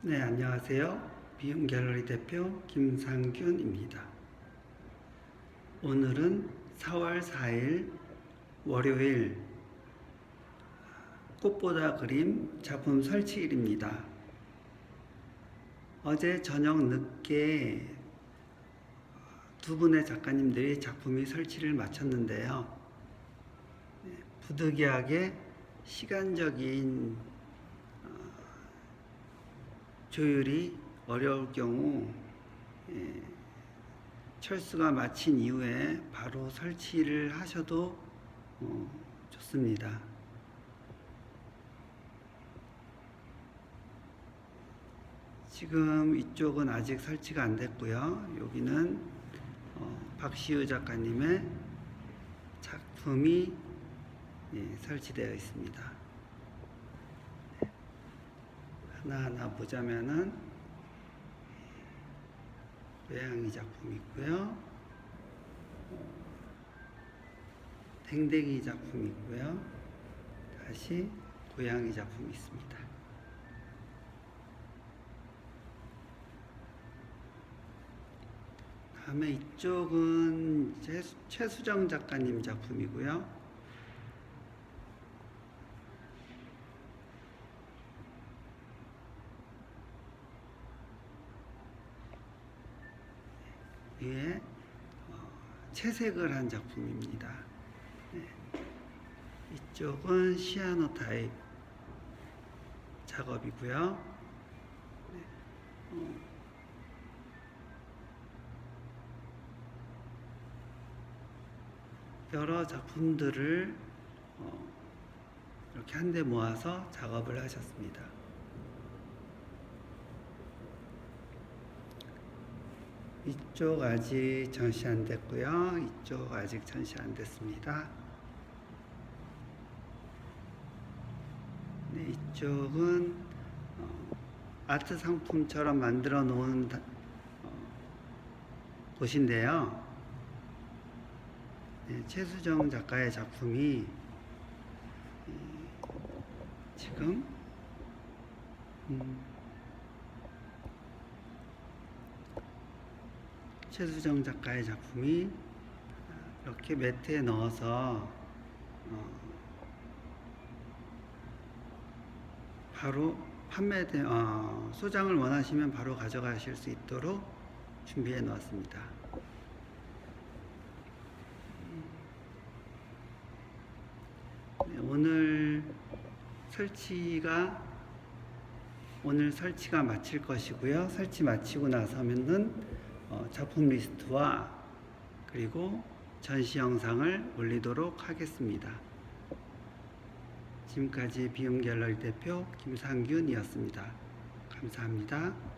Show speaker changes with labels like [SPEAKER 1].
[SPEAKER 1] 네, 안녕하세요. 비움 갤러리 대표 김상균입니다. 오늘은 4월 4일 월요일 꽃보다 그림 작품 설치일입니다. 어제 저녁 늦게 두 분의 작가님들이 작품이 설치를 마쳤는데요. 네, 부득이하게 시간적인 조율이 어려울 경우 예, 철수가 마친 이후에 바로 설치를 하셔도 어, 좋습니다. 지금 이쪽은 아직 설치가 안 됐고요. 여기는 어, 박시우 작가님의 작품이 예, 설치되어 있습니다. 하나하나 보자면은 고양이 작품 있고요. 댕댕이 작품 있고요. 다시 고양이 작품 있습니다. 다음에 이쪽은 최, 최수정 작가님 작품이고요. 위에 어, 채색을 한 작품입니다. 네. 이쪽은 시아노 타입 작업이고요. 네. 어, 여러 작품들을 어, 이렇게 한데 모아서 작업을 하셨습니다. 이쪽 아직 전시 안 됐고요. 이쪽 아직 전시 안 됐습니다. 네, 이쪽은 어, 아트 상품처럼 만들어 놓은 다- 어, 곳인데요. 네, 최수정 작가의 작품이 음, 지금 음, 최수정 작가의 작품이 이렇게 매트에 넣어서 어, 바로 판매돼 어, 소장을 원하시면 바로 가져가실 수 있도록 준비해 놓았습니다. 네, 오늘 설치가 오늘 설치가 마칠 것이고요. 설치 마치고 나서면은 어, 작품 리스트와 그리고 전시 영상을 올리도록 하겠습니다. 지금까지 비움 갤러리 대표 김상균이었습니다. 감사합니다.